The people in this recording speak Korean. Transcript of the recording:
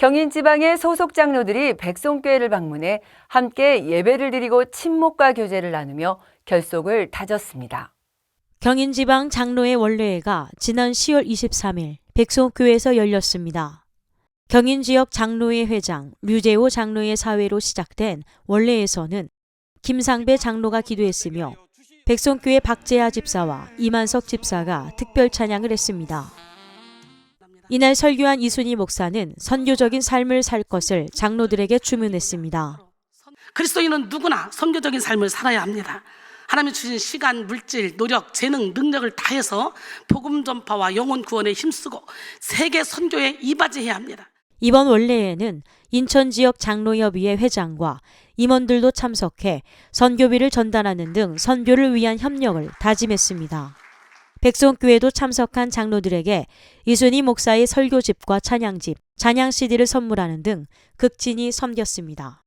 경인 지방의 소속 장로들이 백송교회를 방문해 함께 예배를 드리고 친목과 교제를 나누며 결속을 다졌습니다. 경인지방 장로의 원래회가 지난 10월 23일 백송교회에서 열렸습니다. 경인 지역 장로회 회장 류재호 장로의 사회로 시작된 원래에서는 김상배 장로가 기도했으며 백송교회 박재하 집사와 이만석 집사가 특별 찬양을 했습니다. 이날 설교한 이순희 목사는 선교적인 삶을 살 것을 장로들에게 주문했습니다. 그리스도인은 누구나 선교적인 삶을 살아야 합니다. 하나님이 주신 시간, 물질, 노력, 재능, 능력을 다해서 복음 전파와 영혼 구원에 힘쓰고 세계 선교에 이바지해야 합니다. 이번 원래에는 인천 지역 장로협의회 회장과 임원들도 참석해 선교비를 전달하는 등 선교를 위한 협력을 다짐했습니다. 백송교회도 참석한 장로들에게 이순희 목사의 설교집과 찬양집, 찬양 CD를 선물하는 등 극진히 섬겼습니다.